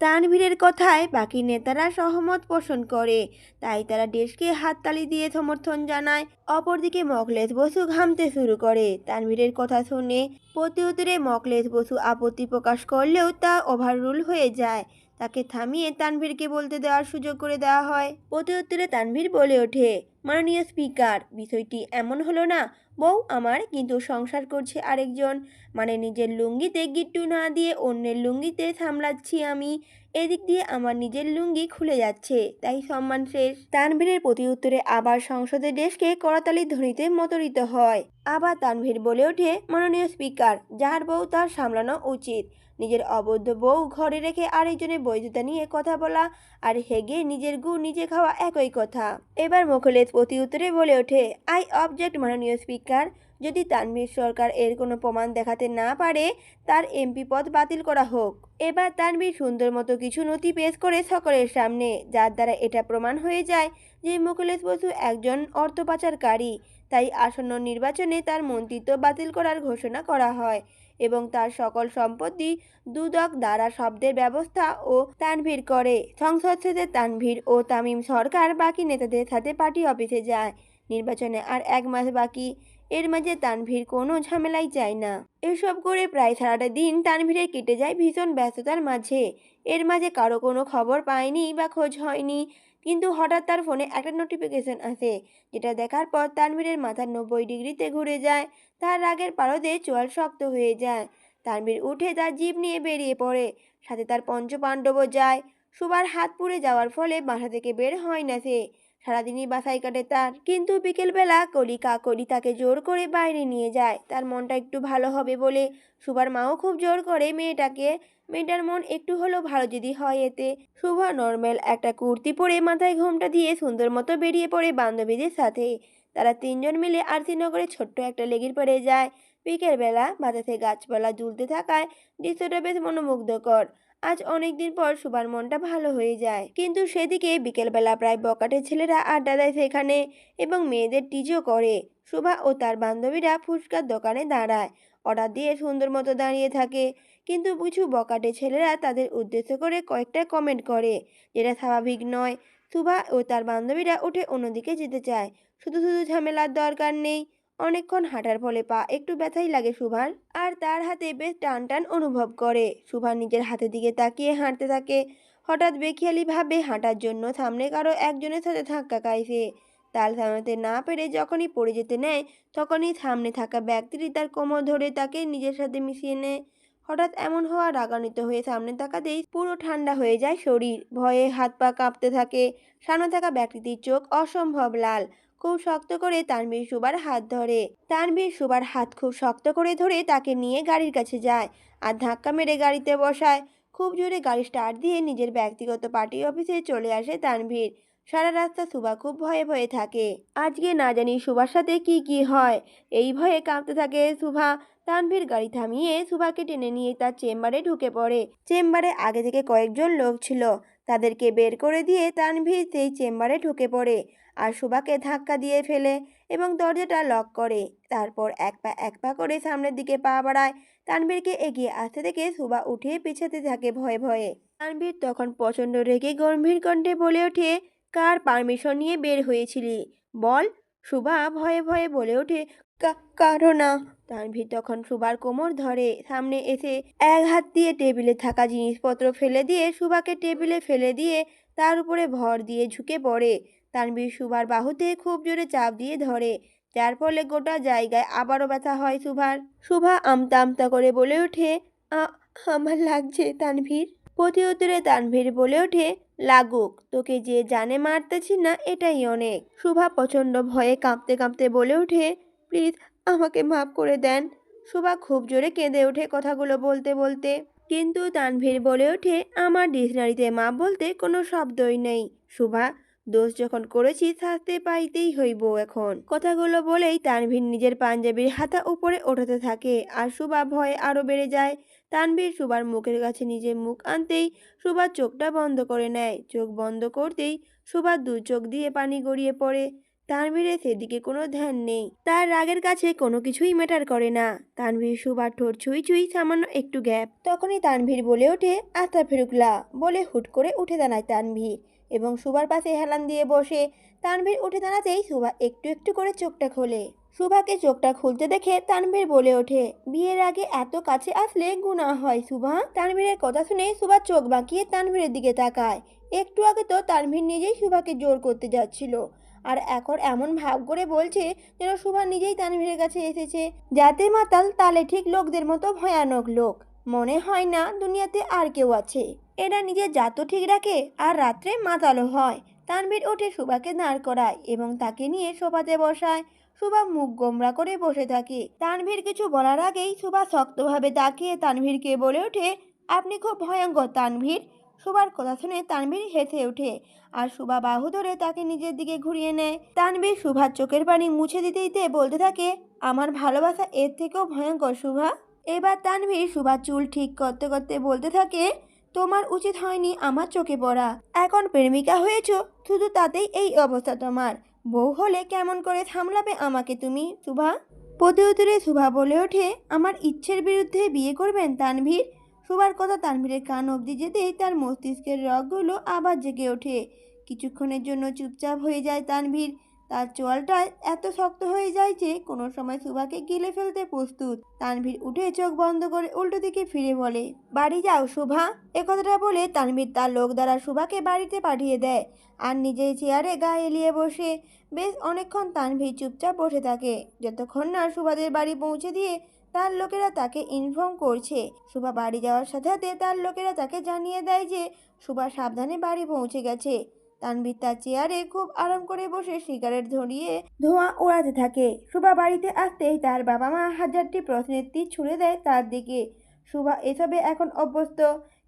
তানভীরের কথায় বাকি নেতারা সহমত পোষণ করে। তাই তারা দেশকে হাততালি দিয়ে সমর্থন জানায়। অপরদিকে মকলেশ বসু ঘামতে শুরু করে। তানভীরের কথা শুনে প্রতি উত্তরে মকলেশ বসু আপত্তি প্রকাশ করলেও তা ওভাররুল হয়ে যায়। তাকে থামিয়ে তানভীরকে বলতে দেওয়ার সুযোগ করে দেওয়া হয়। প্রতি উত্তরে তানভীর বলে ওঠে, মাননীয় স্পিকার, বিষয়টি এমন হলো না। বউ আমার কিন্তু সংসার করছে আরেকজন। মানে নিজের লুঙ্গিতে গিট্টু না দিয়ে অন্যের লুঙ্গিতে সামলাচ্ছি আমি। এদিক দিয়ে আমার নিজের লুঙ্গি খুলে যাচ্ছে। তাই সম্মান শেষ। তানভীরের প্রতি উত্তরে আবার সংসদের দেশকে করতালি ধ্বনিতে মতরিত হয়। আবার তানভীর বলে ওঠে, মাননীয় স্পিকার যার বউ তার সামলানো উচিত। নিজের অবৈধ বউ ঘরে রেখে আরেকজনের বৈধতা নিয়ে কথা বলা আর হেগে নিজের গু নিজে খাওয়া একই কথা। এবার মোখলেস প্রতি উত্তরে বলে ওঠে, আই অবজেক্ট, মাননীয় স্পিকার যদি তানভীর সরকার এর কোনো প্রমাণ দেখাতে না পারে, তার এমপি পদ বাতিল করা হোক। এবার তানভীর সুন্দর মতো কিছু নথি পেশ করে সকলের সামনে, যার দ্বারা এটা প্রমাণ হয়ে যায় যে মুকুলেশ বসু একজন অর্থ পাচারকারী তাই আসন্ন নির্বাচনে তার মন্ত্রিত্ব বাতিল করার ঘোষণা করা হয় এবং তার সকল সম্পত্তি দুদক দ্বারা শব্দের ব্যবস্থা ও তানভীর করে। সংসদ শেষে তানভীর ও তামিম সরকার বাকি নেতাদের সাথে পার্টি অফিসে যায়। নির্বাচনে আর এক মাস বাকি এর মাঝে তানভীর কোনো ঝামেলাই চায় না। এসব করে প্রায় সারাটা দিন তানভীরের কেটে যায় ভীষণ ব্যস্ততার মাঝে। এর মাঝে কারও কোনো খবর পায়নি বা খোঁজ হয়নি। কিন্তু হঠাৎ তার ফোনে একটা নোটিফিকেশন আসে, যেটা দেখার পর তানভীরের মাথা নব্বই ডিগ্রিতে ঘুরে যায়। তার রাগের পারদে চোয়াল শক্ত হয়ে যায়। তানভীর উঠে তার জিপ নিয়ে বেরিয়ে পড়ে, সাথে তার পঞ্চপাণ্ডবও যায়। সুবার হাত পুড়ে যাওয়ার ফলে বাসা থেকে বের হয় না সে। সারাদিনই বাসায় কাটে তার। কিন্তু বিকেলবেলা কলি কাকলি তাকে জোর করে বাইরে নিয়ে যায়। তার মনটা একটু ভালো হবে বলে সুভার মাও খুব জোর করে মেয়েটাকে, মেয়েটার মন একটু হলেও ভালো যদি হয় এতে। শুভা নর্মাল একটা কুর্তি পরে মাথায় ঘোমটা দিয়ে সুন্দর মতো বেরিয়ে পড়ে বান্ধবীদের সাথে। তারা তিনজন মিলে আরতিনগরে ছোট্ট একটা লেগির পড়ে যায়। বিকেলবেলা বাতাসে গাছপালা ঝুলতে থাকায় দৃশ্যটা বেশ মনোমুগ্ধকর। আজ অনেক দিন পর সুবার মনটা ভালো হয়ে যায়। কিন্তু সেদিকে বিকেলবেলা প্রায় বকাটে ছেলেরা আড্ডা দেয় সেখানে এবং মেয়েদের টিজও করে। সুভা ও তার বান্ধবীরা ফুচকার দোকানে দাঁড়ায়। অর্ডার দিয়ে সুন্দর মতো দাঁড়িয়ে থাকে। কিন্তু কিছু বকাটে ছেলেরা তাদের উদ্দেশ্য করে কয়েকটা কমেন্ট করে। যেটা স্বাভাবিক নয়। সুভা ও তার বান্ধবীরা উঠে অন্যদিকে যেতে চায়। শুধু শুধু ঝামেলার দরকার নেই। অনেকক্ষণ হাঁটার ফলে পা একটু ব্যথাই লাগে সুভার, আর তার হাতে বেশ টান টান অনুভব করে। সুভা নিজের হাতের দিকে তাকিয়ে হাঁটতে থাকে। হঠাৎ বেখিয়ালিভাবে হাঁটার জন্য সামনে কারও একজনের সাথে ধাক্কা সে। তাল সামলাতে না পেরে যখনই পড়ে যেতে নেয়, তখনই সামনে থাকা ব্যক্তিটি তার কোমর ধরে তাকে নিজের সাথে মিশিয়ে নেয়। হঠাৎ এমন হওয়া রাগান্বিত হয়ে সামনে তাকাতেই পুরো ঠান্ডা হয়ে যায় শরীর। ভয়ে হাত পা কাঁপতে থাকে। সামনে থাকা ব্যক্তিটির চোখ অসম্ভব লাল। খুব শক্ত করে তানভীর সুবার হাত ধরে। তানভীর সুবার হাত খুব শক্ত করে ধরে তাকে নিয়ে গাড়ির কাছে যায় আর ধাক্কা মেরে গাড়িতে বসায়। খুব জোরে গাড়ি স্টার্ট দিয়ে নিজের ব্যক্তিগত পার্টি অফিসে চলে আসে তানভীর। সারা রাস্তা সুভা খুব ভয়ে ভয়ে থাকে। আজকে না জানি সুভার সাথে কি কি হয়। এই ভয়ে কাঁপতে থাকে সুভা। তানভীর গাড়ি থামিয়ে সুভাকে টেনে নিয়ে তার চেম্বারে ঢুকে পড়ে। চেম্বারে আগে থেকে কয়েকজন লোক ছিল। তাদেরকে বের করে দিয়ে তানভীর সেই চেম্বারে ঢুকে পড়ে। আর সুভাকে ধাক্কা দিয়ে ফেলে এবং দরজাটা লক করে। তারপর এক পা এক পা করে সামনের দিকে পা বাড়ায়। তানভীরকে এগিয়ে আসতে দেখে সুভা উঠে পিছাতে থাকে ভয়ে ভয়ে। তানভীর তখন প্রচণ্ড রেগে গম্ভীর কণ্ঠে বলে ওঠে, কার পারমিশন নিয়ে বের হয়েছিলি? বল। সুভা ভয়ে ভয়ে বলে ওঠে, "কা- কারও না। তানভীর তখন সুবার কোমর ধরে সামনে এসে এক হাত দিয়ে টেবিলে থাকা জিনিসপত্র ফেলে দিয়ে সুভাকে টেবিলে ফেলে দিয়ে তার উপরে ভর দিয়ে ঝুঁকে পড়ে। তানভীর সুভার বাহুতে খুব জোরে চাপ দিয়ে ধরে। যার ফলে গোটা জায়গায় আবারও ব্যথা হয় সুভার। সুভা আমতা আমতা করে বলে ওঠে আমার লাগছে তানভীর। প্রতি উত্তরে তানভীর বলে ওঠে, লাগুক, তোকে যে জানে মারতেছি না, এটাই অনেক। সুভা প্রচণ্ড ভয়ে কাঁপতে কাঁপতে বলে ওঠে, প্লিজ আমাকে মাফ করে দেন। সুভা খুব জোরে কেঁদে ওঠে কথাগুলো বলতে বলতে। কিন্তু তানভীর বলে ওঠে, আমার ডিকশনারিতে মাপ বলতে কোনো শব্দই নেই। সুভা দোষ যখন করেছি শাস্তি পাইতেই হইব এখন। কথাগুলো বলেই তানভীর নিজের পাঞ্জাবির হাতা উপরে ওঠাতে থাকে। আর সুবা ভয়ে আরও বেড়ে যায়। তানভীর সুবার মুখের কাছে নিজের মুখ আনতেই সুবার চোখটা বন্ধ করে নেয়। চোখ বন্ধ করতেই সুবার দু চোখ দিয়ে পানি গড়িয়ে পড়ে। তানভীরের সেদিকে কোনো ধ্যান নেই। তার রাগের কাছে কোনো কিছুই ম্যাটার করে না। তানভীর সুভার ঠোঁট ছুঁই ছুঁই সামান্য একটু গ্যাপ তখনই তানভীর বলে ওঠে আস্তা ফেরুকলা, বলে হুট করে উঠে দাঁড়ায় তানভীর এবং সুভার পাশে হেলান দিয়ে বসে। তানভীর উঠে দাঁড়াতেই সুভা একটু একটু করে চোখটা খোলে। সুভাকে চোখটা খুলতে দেখে তানভীর বলে ওঠে, বিয়ের আগে এত কাছে আসলে গুণা হয় সুভা তানভীরের কথা শুনে সুভা চোখ বাঁকিয়ে তানভীরের দিকে তাকায়। একটু আগে তো তানভীর নিজেই সুভাকে জোর করতে যাচ্ছিল। আর এখন এমন ভাব করে বলছে যেন সুভা নিজেই তানভীরের কাছে এসেছে। যাতে মাতাল তালে ঠিক লোকদের মতো ভয়ানক লোক। মনে হয় না দুনিয়াতে আর কেউ আছে। এরা নিজের জাতও ঠিক রাখে আর রাত্রে মাতালও হয়। তানভীর ওঠে সুভাকে দাঁড় করায় এবং তাকে নিয়ে সোফাতে বসায়। সুভা মুখ গোমরা করে বসে থাকে। তানভীর কিছু বলার আগেই সুভা শক্তভাবে তাকিয়ে তানভীরকে বলে ওঠে, আপনি খুব ভয়ঙ্কর তানভীর। সুভার কথা শুনে তানভীর হেসে ওঠে আর সুভা বাহু ধরে তাকে নিজের দিকে ঘুরিয়ে নেয়। তানভীর সুভার চোখের পানি মুছে দিতে দিতে বলতে থাকে, আমার ভালোবাসা এর থেকেও ভয়ঙ্কর সুভা। এবার তানভীর সুভার চুল ঠিক করতে করতে বলতে থাকে, তোমার উচিত হয়নি আমার চোখে পড়া। এখন প্রেমিকা হয়েছ, শুধু তাতেই এই অবস্থা তোমার। বউ হলে কেমন করে সামলাবে আমাকে তুমি, সুভা? প্রতি উত্তরে সুভা বলে ওঠে, আমার ইচ্ছের বিরুদ্ধে বিয়ে করবেন তানভীর? সুভার কথা তানভীরের কান অবধি যেতেই তার মস্তিষ্কের রগগুলো আবার জেগে ওঠে। কিছুক্ষণের জন্য চুপচাপ হয়ে যায় তানভীর। তার চোয়ালটা এত শক্ত হয়ে যায় যে কোনো সময় সুভাকে গিলে ফেলতে প্রস্তুত। তানভীর উঠে চোখ বন্ধ করে উল্টো দিকে ফিরে বলে, বাড়ি যাও শোভা। এ কথাটা বলে তানভীর তার লোক দ্বারা শোভাকে বাড়িতে পাঠিয়ে দেয় আর নিজেই চেয়ারে গা এলিয়ে বসে। বেশ অনেকক্ষণ তানভীর চুপচাপ বসে থাকে। যতক্ষণ না সুভাদের বাড়ি পৌঁছে দিয়ে তার লোকেরা তাকে ইনফর্ম করছে। সুভা বাড়ি যাওয়ার সাথে সাথে তার লোকেরা তাকে জানিয়ে দেয় যে, সুভা সাবধানে বাড়ি পৌঁছে গেছে। তানভীর তার চেয়ারে খুব আরাম করে বসে সিগারেট ধরিয়ে ধোঁয়া ওড়াতে থাকে। সুভা বাড়িতে আসতেই তার বাবা মা হাজারটি প্রশ্নের তীর ছুড়ে দেয় তার দিকে। সুভা এসবে এখন অভ্যস্ত,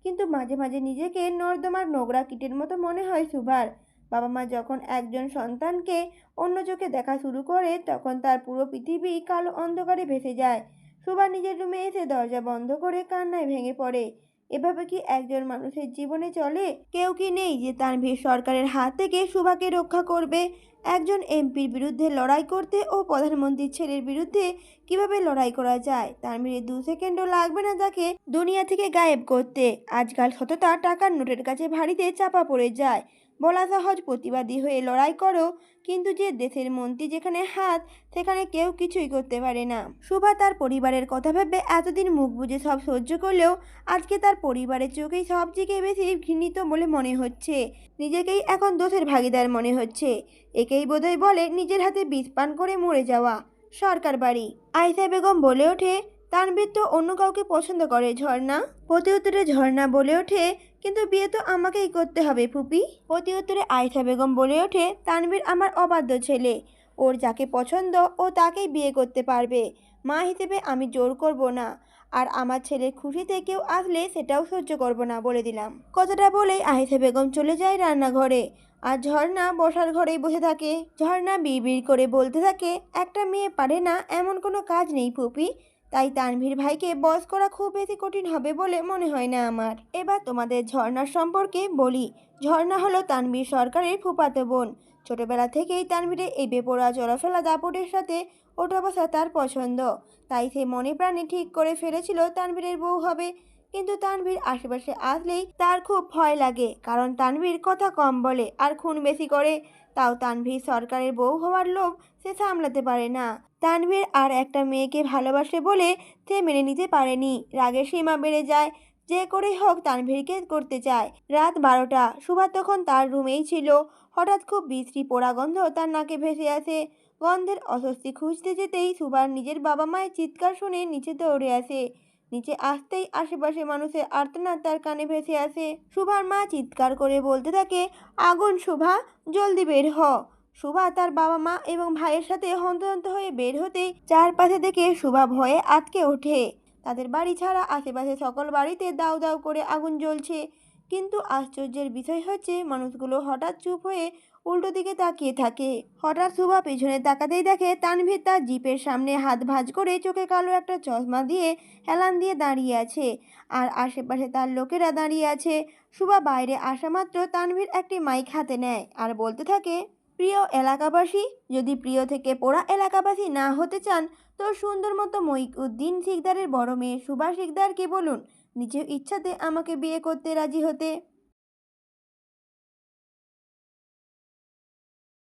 কিন্তু মাঝে মাঝে নিজেকে নর্দমার নোংরা কিটের মতো মনে হয় সুভার। বাবা মা যখন একজন সন্তানকে অন্য চোখে দেখা শুরু করে, তখন তার পুরো পৃথিবী কালো অন্ধকারে ভেসে যায়। সুভা নিজের রুমে এসে দরজা বন্ধ করে কান্নায় ভেঙে পড়ে। এভাবে কি একজন মানুষের জীবনে চলে? কেউ কি নেই যে তানভীর সরকারের হাত থেকে সুভাকে রক্ষা করবে? একজন এমপির বিরুদ্ধে লড়াই করতে ও প্রধানমন্ত্রীর ছেলের বিরুদ্ধে কীভাবে লড়াই করা যায়? তানভীরের দু সেকেন্ডও লাগবে না তাকে দুনিয়া থেকে গায়েব করতে। আজকাল সততা টাকার নোটের কাছে ভারীতে চাপা পড়ে যায়। বলা সহজ প্রতিবাদী হয়ে লড়াই করো, কিন্তু যে দেশের মন্ত্রী যেখানে হাত, সেখানে কেউ কিছুই করতে পারে না। সুভা তার পরিবারের কথা ভেবে এতদিন মুখ বুজে সব সহ্য করলেও আজকে তার পরিবারের চোখেই সবথেকে বেশি ঘৃণিত বলে মনে হচ্ছে। নিজেকেই এখন দোষের ভাগিদার মনে হচ্ছে। একেই বোধহয় বলে নিজের হাতে বিষ পান করে মরে যাওয়া। সরকার বাড়ি। আয়সা বেগম বলে ওঠে তানবীর তো অন্য কাউকে পছন্দ করে, ঝর্ণা। প্রতি উত্তরে ঝর্ণা বলে ওঠে, কিন্তু বিয়ে তো আমাকেই করতে হবে, ফুপি। প্রতি উত্তরে আয়সা বেগম বলে ওঠে তানবীর আমার অবাধ্য ছেলে। ওর যাকে পছন্দ, ও তাকেই বিয়ে করতে পারবে। মা হিসেবে আমি জোর করব না। আর আমার ছেলের খুশিতে কেউ আসলে সেটাও সহ্য করব না, বলে দিলাম। কথাটা বলেই আহিসা বেগম চলে যায় রান্নাঘরে। আর ঝর্ণা বসার ঘরেই বসে থাকে। ঝর্ণা বিড় করে বলতে থাকে, একটা মেয়ে পারে না, এমন কোনো কাজ নেই, ফুপি। তাই তানভীর ভাইকে বস করা খুব বেশি কঠিন হবে বলে মনে হয় না আমার। এবার তোমাদের ঝর্ণার সম্পর্কে বলি। ঝর্ণা হলো তানভীর সরকারের ফুপাতো বোন। ছোটবেলা থেকেই তানভীরের এই বেপরোয়া চলাফেরা দাপটের সাথে ওঠা বসা তার পছন্দ। তাই সে মনে প্রাণে ঠিক করে ফেলেছিল তানভীরের বউ হবে। কিন্তু তানভীর আশেপাশে আসলেই তার খুব ভয় লাগে, কারণ তানভীর কথা কম বলে আর খুন বেশি করে। তাও তানভীর সরকারের বউ হওয়ার লোভ সে সামলাতে পারে না। তানভীর আর একটা মেয়েকে ভালোবাসে বলে সে মেনে নিতে পারেনি। রাগের সীমা বেড়ে যায়। যে করে হোক তানভীরকে করতে চায়। রাত বারোটা। সুভা তখন তার রুমেই ছিল। হঠাৎ খুব বিশ্রী পোড়া গন্ধ তার নাকে ভেসে আসে। গন্ধের অস্বস্তি খুঁজতে যেতেই সুভার নিজের বাবা মায়ের চিৎকার শুনে নিচে দৌড়ে আসে। নিচে আসতেই আশেপাশে মানুষের আর্তনাদ তার কানে ভেসে আসে। সুভার মা চিৎকার করে বলতে থাকে, আগুন শুভা জলদি বের হ। সুভা তার বাবা মা এবং ভাইয়ের সাথে হন্তদন্ত হয়ে বের হতেই চারপাশে দেখে সুভা ভয়ে আটকে ওঠে। তাদের বাড়ি ছাড়া আশেপাশে সকল বাড়িতে দাউ দাউ করে আগুন জ্বলছে। কিন্তু আশ্চর্যের বিষয় হচ্ছে, মানুষগুলো হঠাৎ চুপ হয়ে উল্টো দিকে তাকিয়ে থাকে। হঠাৎ সুভা পেছনে তাকাতেই দেখে তানভীর তার জিপের সামনে হাত ভাঁজ করে চোখে কালো একটা চশমা দিয়ে হেলান দিয়ে দাঁড়িয়ে আছে আর আশেপাশে তার লোকেরা দাঁড়িয়ে আছে। সুভা বাইরে আসা মাত্র তানভীর একটি মাইক হাতে নেয় আর বলতে থাকে, প্রিয় এলাকাবাসী, যদি প্রিয় থেকে পোড়া এলাকাবাসী না হতে চান, তো সুন্দর মতো মহিউদ্দিন শিকদারের বড় মেয়ে সুভা শিকদারকে বলুন। নিজের ইচ্ছাতে আমাকে বিয়ে করতে রাজি হতে।